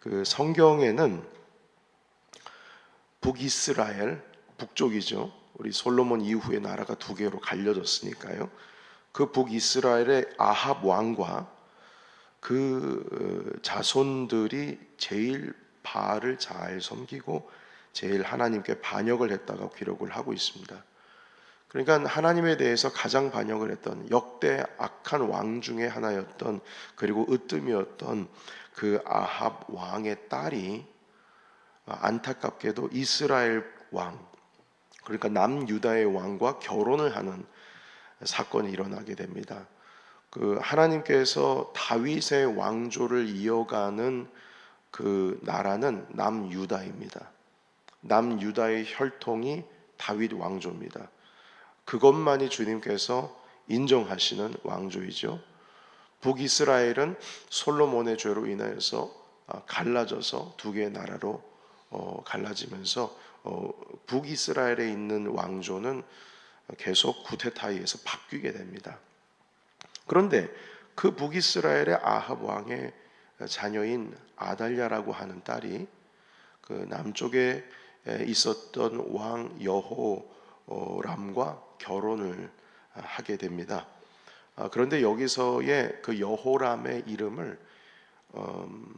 그 성경에는 북이스라엘 북쪽이죠. 우리 솔로몬 이후에 나라가 두 개로 갈려졌으니까요. 그 북이스라엘의 아합 왕과 그 어, 자손들이 제일 바알을 잘 섬기고 제일 하나님께 반역을 했다가 기록을 하고 있습니다. 그러니까 하나님에 대해서 가장 반역을 했던 역대 악한 왕 중에 하나였던 그리고 으뜸이었던 그 아합 왕의 딸이 안타깝게도 이스라엘 왕 그러니까 남유다의 왕과 결혼을 하는 사건이 일어나게 됩니다. 그 하나님께서 다윗의 왕조를 이어가는 그 나라는 남유다입니다. 남유다의 혈통이 다윗 왕조입니다. 그것만이 주님께서 인정하시는 왕조이죠. 북이스라엘은 솔로몬의 죄로 인하여서 아, 갈라져서 두 개의 나라로 어, 갈라지면서 어, 북이스라엘에 있는 왕조는 계속 구테타이에서 바뀌게 됩니다. 그런데 그 북이스라엘의 아합 왕의 자녀인 아달랴라고 하는 딸이 그 남쪽에 있었던 왕 여호람과 결혼을 하게 됩니다. 아, 그런데 여기서의 그 여호람의 이름을 음,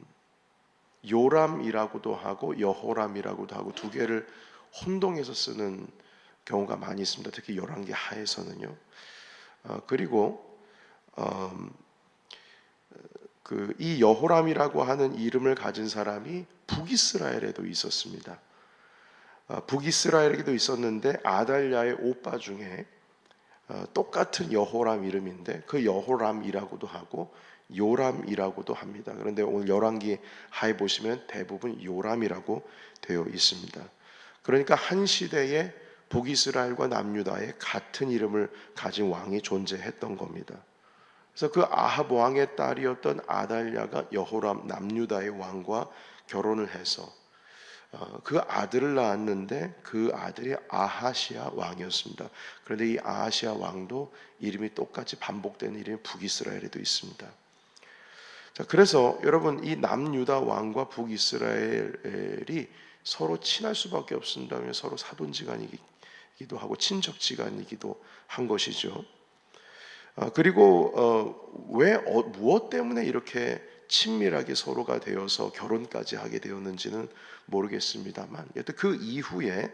요람이라고도 하고 여호람이라고도 하고 두 개를 혼동해서 쓰는 경우가 많이 있습니다. 특히 열왕기 하에서는요. 어, 그리고 음, 그이 여호람이라고 하는 이름을 가진 사람이 북이스라엘에도 있었습니다. 어, 북이스라엘에도 있었는데 아달랴의 오빠 중에 어, 똑같은 여호람 이름인데 그 여호람이라고도 하고 요람이라고도 합니다. 그런데 오늘 열왕기 하에 보시면 대부분 요람이라고 되어 있습니다. 그러니까 한 시대에 북이스라엘과 남유다에 같은 이름을 가진 왕이 존재했던 겁니다. 그래서 그 아합 왕의 딸이었던 아달랴가 여호람 남유다의 왕과 결혼을 해서 어, 그 아들을 낳았는데 그 아들이 아하시아 왕이었습니다. 그런데 이 아하시아 왕도 이름이 똑같이 반복되는 이름이 북이스라엘에도 있습니다. 자, 그래서 여러분 이 남유다 왕과 북이스라엘이 서로 친할 수밖에 없습니다. 서로 사돈지간이기도 하고 친척지간이기도 한 것이죠. 아, 그리고 어, 왜 어, 무엇 때문에 이렇게 친밀하게 서로가 되어서 결혼까지 하게 되었는지는 모르겠습니다만 여튼 그 이후에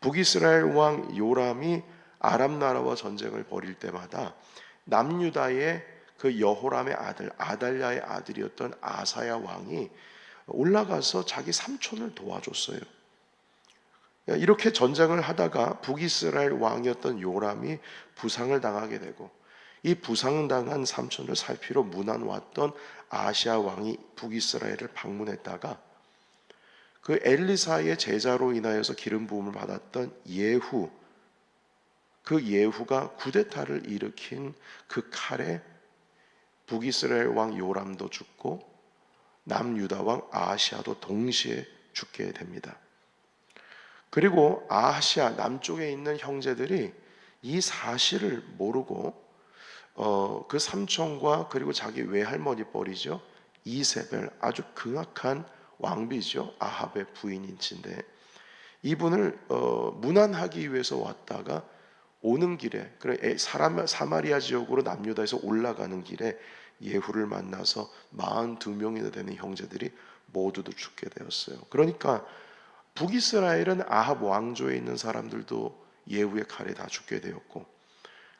북이스라엘 왕 요람이 아람 나라와 전쟁을 벌일 때마다 남유다의 그 여호람의 아들 아달랴의 아들이었던 아사야 왕이 올라가서 자기 삼촌을 도와줬어요. 이렇게 전쟁을 하다가 북이스라엘 왕이었던 요람이 부상을 당하게 되고 이 부상당한 삼촌을 살피러 문안 왔던 아시아 왕이 북이스라엘을 방문했다가 그 엘리사의 제자로 인하여서 기름 부음을 받았던 예후 그 예후가 구데타를 일으킨 그 칼에 북이스라엘 왕 요람도 죽고 남유다 왕 아시아도 동시에 죽게 됩니다. 그리고 아시아 남쪽에 있는 형제들이 이 사실을 모르고 어, 그 삼촌과 그리고 자기 외할머니 뻘이죠. 이세벨 아주 극악한 왕비죠. 아합의 부인인친데. 이분을 어, 문안하기 위해서 왔다가 오는 길에 그래 사람 사마리아 지역으로 남유다에서 올라가는 길에 예후를 만나서 42명이나 되는 형제들이 모두도 죽게 되었어요. 그러니까 북이스라엘은 아합 왕조에 있는 사람들도 예후의 칼에 다 죽게 되었고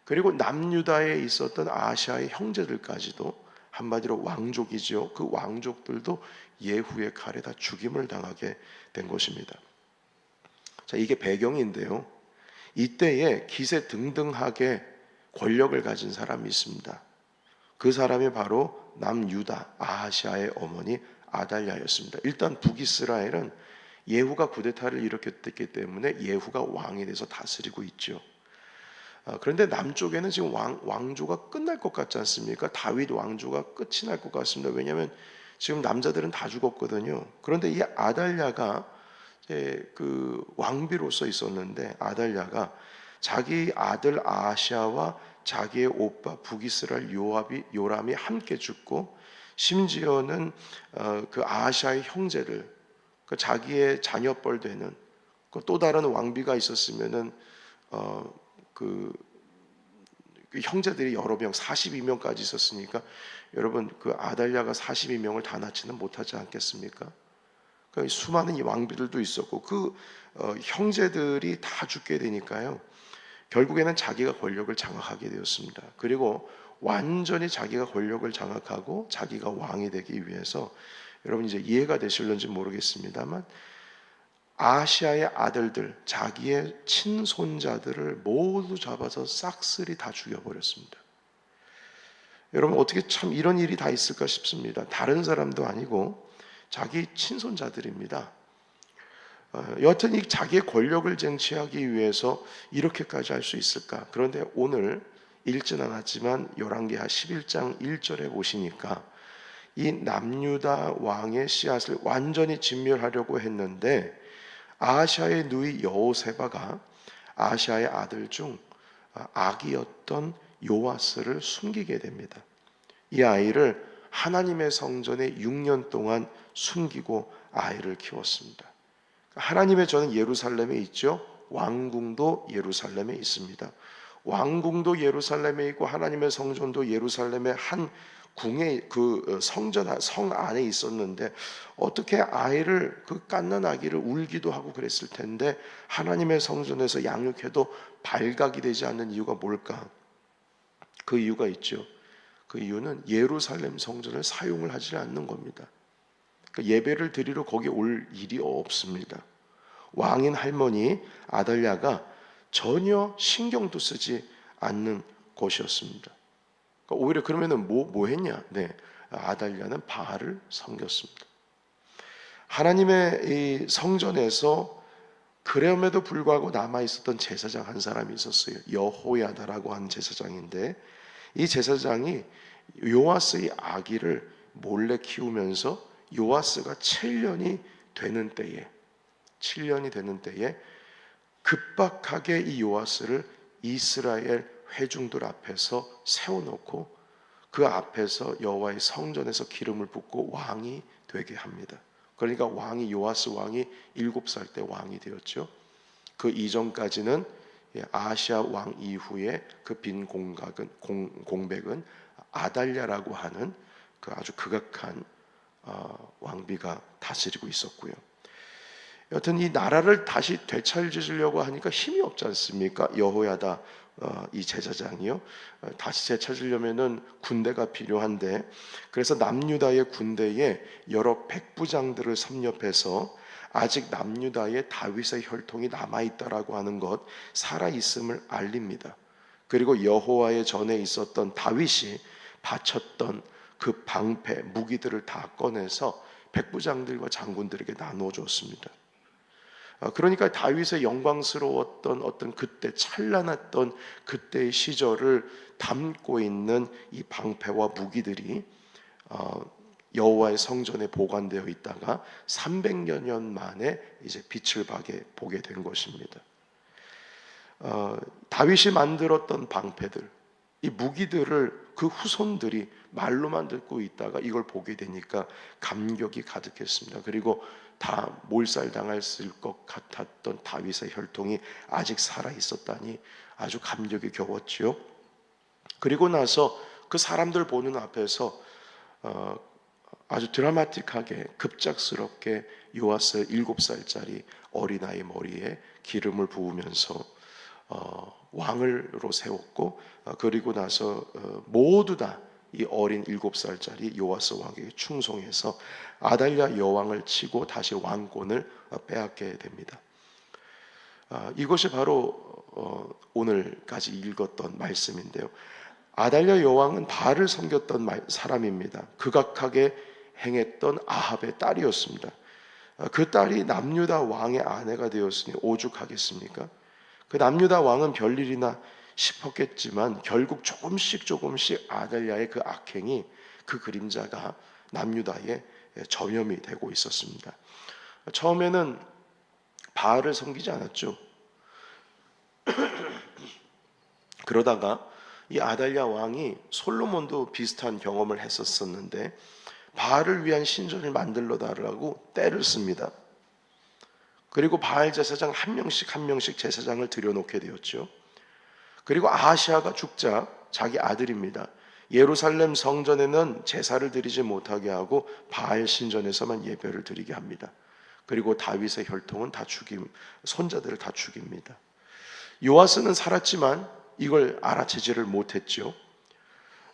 그리고 남유다에 있었던 아시아의 형제들까지도 한마디로 왕족이지요. 그 왕족들도 예후의 칼에 다 죽임을 당하게 된 것입니다. 자, 이게 배경인데요. 이때에 기세 등등하게 권력을 가진 사람이 있습니다. 그 사람이 바로 남유다 아하시아의 어머니 아달랴였습니다. 일단 북이스라엘은 예후가 구데타를 일으켰기 때문에 예후가 왕이 돼서 다스리고 있죠. 아, 그런데 남쪽에는 지금 왕, 왕조가 끝날 것 같지 않습니까? 다윗 왕조가 끝이 날 것 같습니다. 왜냐하면 지금 남자들은 다 죽었거든요. 그런데 이 아달랴가 그 왕비로서 있었는데 아달랴가 자기 아들 아시아와 자기의 오빠 북이스라엘 요압이 요람이 함께 죽고 심지어는 어, 그 아시아의 형제를 그 자기의 자녀뻘 되는 그 또 다른 왕비가 있었으면은 어 그 그 형제들이 여러 명 42명까지 있었으니까 여러분 그 아달랴가 42명을 다 낳지는 못하지 않겠습니까? 그 수많은 이 왕비들도 있었고 그 어, 형제들이 다 죽게 되니까요. 결국에는 자기가 권력을 장악하게 되었습니다. 그리고 완전히 자기가 권력을 장악하고 자기가 왕이 되기 위해서 여러분 이제 이해가 되실런지 모르겠습니다만 아시아의 아들들 자기의 친손자들을 모두 잡아서 싹쓸이 다 죽여버렸습니다. 여러분 어떻게 참 이런 일이 다 있을까 싶습니다. 다른 사람도 아니고 자기 친손자들입니다. 어, 여하튼 이 자기의 권력을 쟁취하기 위해서 이렇게까지 할 수 있을까? 그런데 오늘 읽진 않았지만 열왕기하 11장 1절에 보시니까 이 남유다 왕의 씨앗을 완전히 진멸하려고 했는데 아시아의 누이 여호세바가 아시아의 아들 중 아기였던 요아스를 숨기게 됩니다. 이 아이를 하나님의 성전에 6년 동안 숨기고 아이를 키웠습니다. 하나님의 저는 예루살렘에 있죠. 왕궁도 예루살렘에 있습니다. 왕궁도 예루살렘에 있고 하나님의 성전도 예루살렘의 한 궁의 그 성전 성 안에 있었는데 어떻게 아이를 그 깐난 아기를 울기도 하고 그랬을 텐데 하나님의 성전에서 양육해도 발각이 되지 않는 이유가 뭘까? 그 이유가 있죠. 그 이유는 예루살렘 성전을 사용을 하지 않는 겁니다. 그러니까 예배를 드리러 거기 올 일이 없습니다. 왕인 할머니 아달랴가 전혀 신경도 쓰지 않는 곳이었습니다. 그러니까 오히려 그러면은 뭐, 뭐 했냐? 네. 아달랴는 바알을 섬겼습니다. 하나님의 이 성전에서 그럼에도 불구하고 남아 있었던 제사장 한 사람이 있었어요. 여호야다라고 하는 제사장인데 이 제사장이 요아스의 아기를 몰래 키우면서 요아스가 7년이 되는 때에 7년이 되는 때에 급박하게 이 요아스를 이스라엘 회중들 앞에서 세워놓고 그 앞에서 여호와의 성전에서 기름을 붓고 왕이 되게 합니다. 그러니까 왕이 요아스 왕이 일곱 살 때 왕이 되었죠. 그 이전까지는 예, 아시아 왕 이후에 그 빈 공각은 공, 공백은 아달랴라고 하는 그 아주 극악한 어, 왕비가 다스리고 있었고요. 여튼 이 나라를 다시 되찾으려고 하니까 힘이 없지 않습니까? 여호야다 어, 이 제사장이요. 어, 다시 되찾으려면은 군대가 필요한데 그래서 남유다의 군대에 여러 백부장들을 섭렵해서 아직 남유다의 다윗의 혈통이 남아 있다라고 하는 것 살아 있음을 알립니다. 그리고 여호와의 전에 있었던 다윗이 바쳤던 그 방패 무기들을 다 꺼내서 백부장들과 장군들에게 나누어 줬습니다. 어, 그러니까 다윗의 영광스러웠던 어떤 그때 찬란했던 그때의 시절을 담고 있는 이 방패와 무기들이 어, 여호와의 성전에 보관되어 있다가 300여 년 만에 이제 빛을 보게 보게 된 것입니다. 어, 다윗이 만들었던 방패들, 이 무기들을 그 후손들이 말로만 듣고 있다가 이걸 보게 되니까 감격이 가득했습니다. 그리고 다 몰살당할 것 같았던 다윗의 혈통이 아직 살아 있었다니 아주 감격이 겨웠지요. 그리고 나서 그 사람들 보는 앞에서 어, 아주 드라마틱하게 급작스럽게 요아스 일곱 살짜리 어린아이 머리에 기름을 부으면서 어, 왕을로 세웠고 어, 그리고 나서 어, 모두 다 이 어린 일곱 살짜리 요아스 왕에게 충성해서 아달랴 여왕을 치고 다시 왕권을 빼앗게 됩니다. 아, 이것이 바로 어, 오늘까지 읽었던 말씀인데요. 아달랴 여왕은 바알을 섬겼던 사람입니다. 극악하게 행했던 아합의 딸이었습니다. 아, 그 딸이 남유다 왕의 아내가 되었으니 오죽하겠습니까? 그 남유다 왕은 별일이나 싶었겠지만 결국 조금씩 조금씩 아달랴의 그 악행이 그 그림자가 남유다에 전염이 되고 있었습니다. 처음에는 바알을 섬기지 않았죠. 그러다가 이 아달랴 왕이 솔로몬도 비슷한 경험을 했었었는데 바알을 위한 신전을 만들러 달라고 때를 씁니다. 그리고 바알 제사장 한 명씩 한 명씩 제사장을 들여놓게 되었죠. 그리고 아하시아가 죽자 자기 아들입니다. 예루살렘 성전에는 제사를 드리지 못하게 하고 바알 신전에서만 예배를 드리게 합니다. 그리고 다윗의 혈통은 다 죽임, 손자들을 다 죽입니다. 요아스는 살았지만 이걸 알아채지를 못했죠.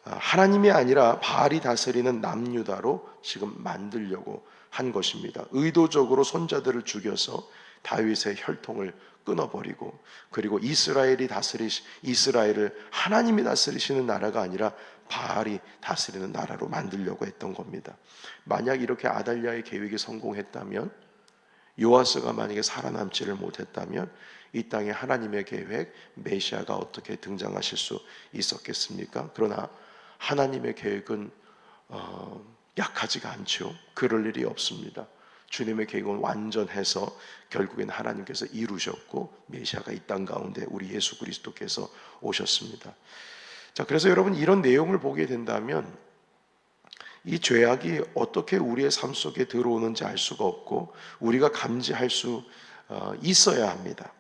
아, 하나님이 아니라 바알이 다스리는 남유다로 지금 만들려고 한 것입니다. 의도적으로 손자들을 죽여서 다윗의 혈통을 끊어버리고 그리고 이스라엘이 다스리 이스라엘을 하나님이 다스리시는 나라가 아니라 바알이 다스리는 나라로 만들려고 했던 겁니다. 만약 이렇게 아달랴의 계획이 성공했다면 요아스가 만약에 살아남지를 못했다면 이 땅에 하나님의 계획 메시아가 어떻게 등장하실 수 있었겠습니까? 그러나 하나님의 계획은 어, 약하지가 않죠. 그럴 일이 없습니다. 주님의 계획은 완전해서 결국엔 하나님께서 이루셨고 메시아가 이 땅 가운데 우리 예수 그리스도께서 오셨습니다. 자, 그래서 여러분 이런 내용을 보게 된다면 이 죄악이 어떻게 우리의 삶 속에 들어오는지 알 수가 없고 우리가 감지할 수 어, 있어야 합니다.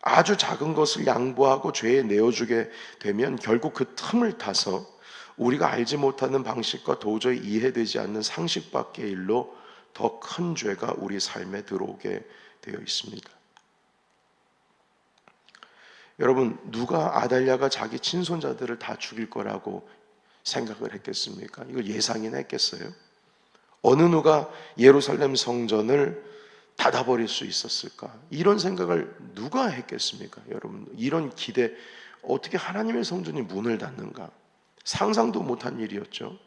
아주 작은 것을 양보하고 죄에 내어주게 되면 결국 그 틈을 타서 우리가 알지 못하는 방식과 도저히 이해되지 않는 상식 밖의 일로 더 큰 죄가 우리 삶에 들어오게 되어 있습니다. 여러분, 누가 아달랴가 자기 친손자들을 다 죽일 거라고 생각을 했겠습니까? 이걸 예상이나 했겠어요? 어느 누가 예루살렘 성전을 닫아버릴 수 있었을까? 이런 생각을 누가 했겠습니까? 여러분, 이런 기대, 어떻게 하나님의 성전이 문을 닫는가? 상상도 못한 일이었죠.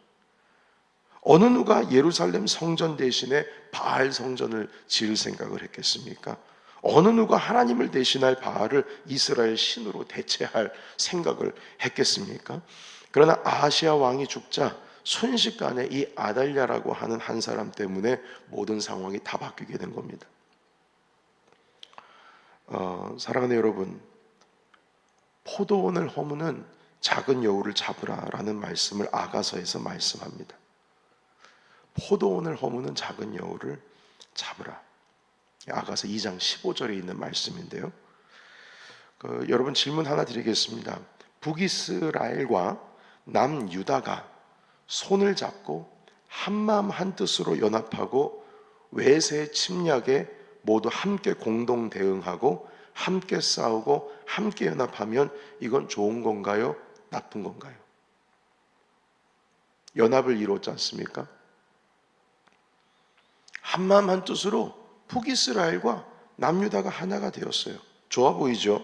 어느 누가 예루살렘 성전 대신에 바알 성전을 지을 생각을 했겠습니까? 어느 누가 하나님을 대신할 바알을 이스라엘 신으로 대체할 생각을 했겠습니까? 그러나 아시아 왕이 죽자 순식간에 이 아달랴라고 하는 한 사람 때문에 모든 상황이 다 바뀌게 된 겁니다. 어, 사랑하는 여러분, 포도원을 허무는 작은 여우를 잡으라라는 말씀을 아가서에서 말씀합니다. 포도원을 허무는 작은 여우를 잡으라. 아가서 2장 15절에 있는 말씀인데요. 그, 여러분 질문 하나 드리겠습니다. 북이스라엘과 남유다가 손을 잡고 한마음 한뜻으로 연합하고 외세 침략에 모두 함께 공동 대응하고 함께 싸우고 함께 연합하면 이건 좋은 건가요? 나쁜 건가요? 연합을 이루었지 않습니까? 한마음 한뜻으로 북이스라엘과 남유다가 하나가 되었어요. 좋아 보이죠?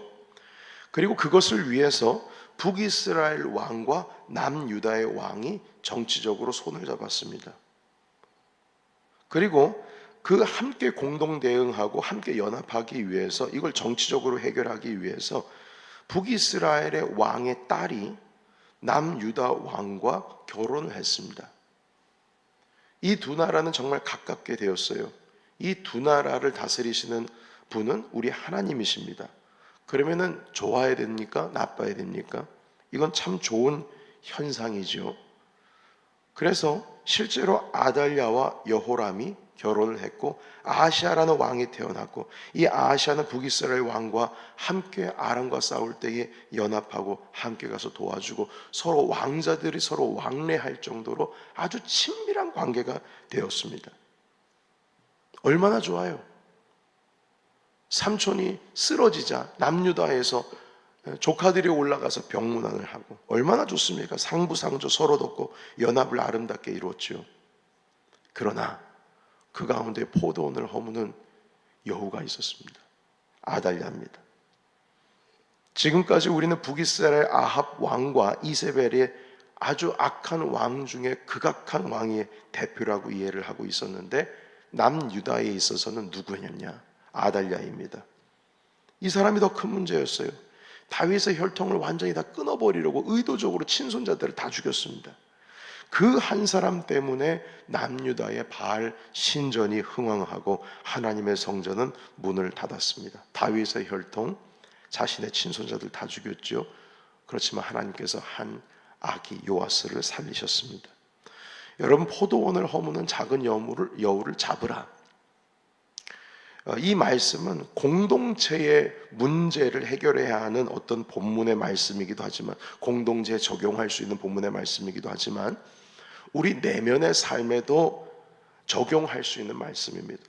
그리고 그것을 위해서 북이스라엘 왕과 남유다의 왕이 정치적으로 손을 잡았습니다. 그리고 그 함께 공동 대응하고 함께 연합하기 위해서 이걸 정치적으로 해결하기 위해서 북이스라엘의 왕의 딸이 남유다 왕과 결혼을 했습니다. 이 두 나라는 정말 가깝게 되었어요. 이 두 나라를 다스리시는 분은 우리 하나님이십니다. 그러면은 좋아야 됩니까? 나빠야 됩니까? 이건 참 좋은 현상이죠. 그래서 실제로 아달랴와 여호람이 결혼을 했고 아시아라는 왕이 태어났고 이 아시아는 북이스라엘 왕과 함께 아람과 싸울 때에 연합하고 함께 가서 도와주고 서로 왕자들이 서로 왕래할 정도로 아주 친밀한 관계가 되었습니다. 얼마나 좋아요. 삼촌이 쓰러지자 남유다에서 조카들이 올라가서 병문안을 하고 얼마나 좋습니까? 상부상조 서로 돕고 연합을 아름답게 이루었지요. 그러나 그 가운데 포도원을 허무는 여우가 있었습니다. 아달랴입니다. 지금까지 우리는 북이스라엘 아합 왕과 이세벨의 아주 악한 왕 중에 극악한 왕의 대표라고 이해를 하고 있었는데 남유다에 있어서는 누구였냐? 아달랴입니다. 이 사람이 더 큰 문제였어요. 다윗의 혈통을 완전히 다 끊어버리려고 의도적으로 친손자들을 다 죽였습니다. 그 한 사람 때문에 남유다의 바알 신전이 흥왕하고 하나님의 성전은 문을 닫았습니다. 다윗의 혈통 자신의 친손자들 다 죽였죠. 그렇지만 하나님께서 한 아기 요아스를 살리셨습니다. 여러분 포도원을 허무는 작은 여우를 여우를 잡으라. 어, 이 말씀은 공동체의 문제를 해결해야 하는 어떤 본문의 말씀이기도 하지만 공동체에 적용할 수 있는 본문의 말씀이기도 하지만 우리 내면의 삶에도 적용할 수 있는 말씀입니다.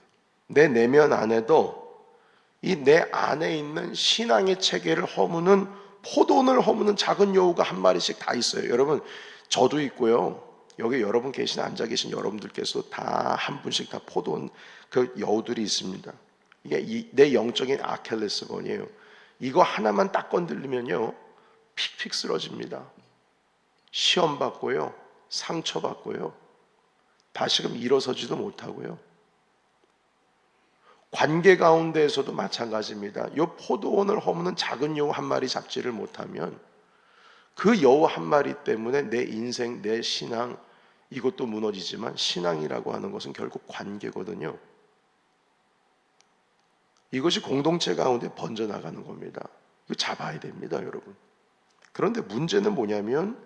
내 내면 안에도 이 내 안에 있는 신앙의 체계를 허무는 포도원을 허무는 작은 여우가 한 마리씩 다 있어요. 여러분 저도 있고요. 여기 여러분 계신 앉아 계신 여러분들께서 다 한 분씩 다 포도원 그 여우들이 있습니다. 이게 이- 내 영적인 아켈레스건이에요. 이거 하나만 딱 건들리면요 픽픽 쓰러집니다. 시험 받고요, 상처 받고요, 다시금 일어서지도 못하고요. 관계 가운데에서도 마찬가지입니다. 요 포도원을 허무는 작은 여우 한 마리 잡지를 못하면 그 여우 한 마리 때문에 내 인생, 내 신앙 이것도 무너지지만 신앙이라고 하는 것은 결국 관계거든요. 이것이 공동체 가운데 번져 나가는 겁니다. 이거 잡아야 됩니다, 여러분. 그런데 문제는 뭐냐면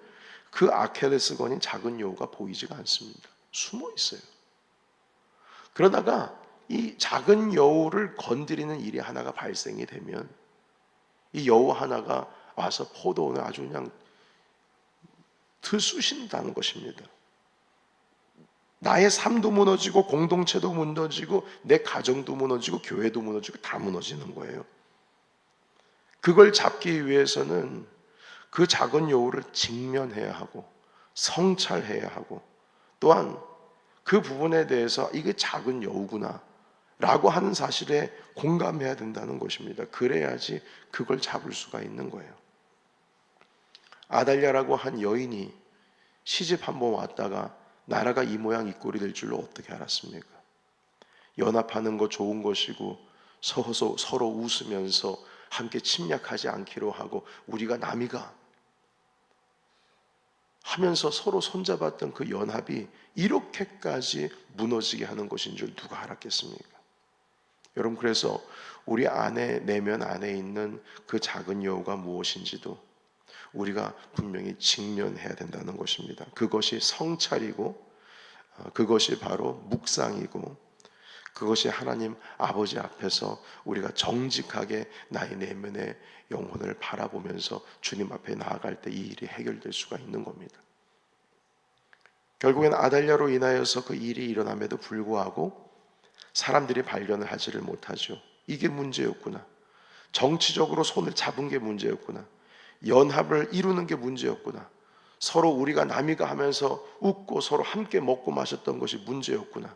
그 아켈레스건인 작은 여우가 보이지가 않습니다. 숨어 있어요. 그러다가 이 작은 여우를 건드리는 일이 하나가 발생이 되면 이 여우 하나가 와서 포도원을 아주 그냥 들쑤신다는 것입니다. 나의 삶도 무너지고 공동체도 무너지고 내 가정도 무너지고 교회도 무너지고 다 무너지는 거예요. 그걸 잡기 위해서는 그 작은 여우를 직면해야 하고 성찰해야 하고 또한 그 부분에 대해서 이게 작은 여우구나 라고 하는 사실에 공감해야 된다는 것입니다. 그래야지 그걸 잡을 수가 있는 거예요. 아달랴라고 한 여인이 시집 한번 왔다가 나라가 이 모양 이 꼴이 될 줄로 어떻게 알았습니까? 연합하는 거 좋은 것이고 서로, 서로 웃으면서 함께 침략하지 않기로 하고 우리가 남이가 하면서 서로 손잡았던 그 연합이 이렇게까지 무너지게 하는 것인 줄 누가 알았겠습니까? 여러분 그래서 우리 안에 내면 안에 있는 그 작은 여우가 무엇인지도 우리가 분명히 직면해야 된다는 것입니다. 그것이 성찰이고 어, 그것이 바로 묵상이고 그것이 하나님 아버지 앞에서 우리가 정직하게 나의 내면의 영혼을 바라보면서 주님 앞에 나아갈 때 이 일이 해결될 수가 있는 겁니다. 결국엔 아달랴로 인하여서 그 일이 일어남에도 불구하고 사람들이 발견을 하지를 못하죠. 이게 문제였구나. 정치적으로 손을 잡은 게 문제였구나. 연합을 이루는 게 문제였구나. 서로 우리가 남이가 하면서 웃고 서로 함께 먹고 마셨던 것이 문제였구나.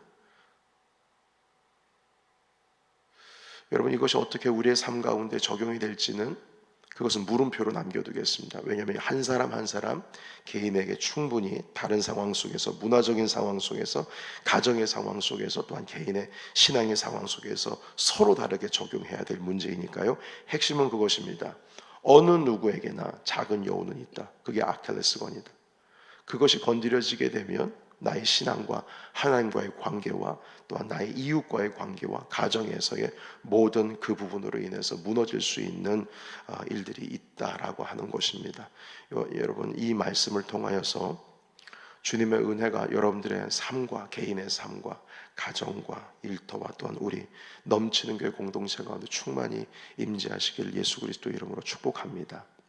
여러분 이것이 어떻게 우리의 삶 가운데 적용이 될지는 그것은 물음표로 남겨두겠습니다. 왜냐하면 한 사람 한 사람 개인에게 충분히 다른 상황 속에서 문화적인 상황 속에서 가정의 상황 속에서 또한 개인의 신앙의 상황 속에서 서로 다르게 적용해야 될 문제이니까요. 핵심은 그것입니다. 어느 누구에게나 작은 여우는 있다. 그게 아킬레스건이다. 그것이 건드려지게 되면 나의 신앙과 하나님과의 관계와 또한 나의 이웃과의 관계와 가정에서의 모든 그 부분으로 인해서 무너질 수 있는 어, 일들이 있다라고 하는 것입니다. 여- 여러분 이 말씀을 통하여서 주님의 은혜가 여러분들의 삶과 개인의 삶과 가정과 일터와 또한 우리 넘치는 교회 공동체 가운데 충만히 임재하시길 예수 그리스도 이름으로 축복합니다.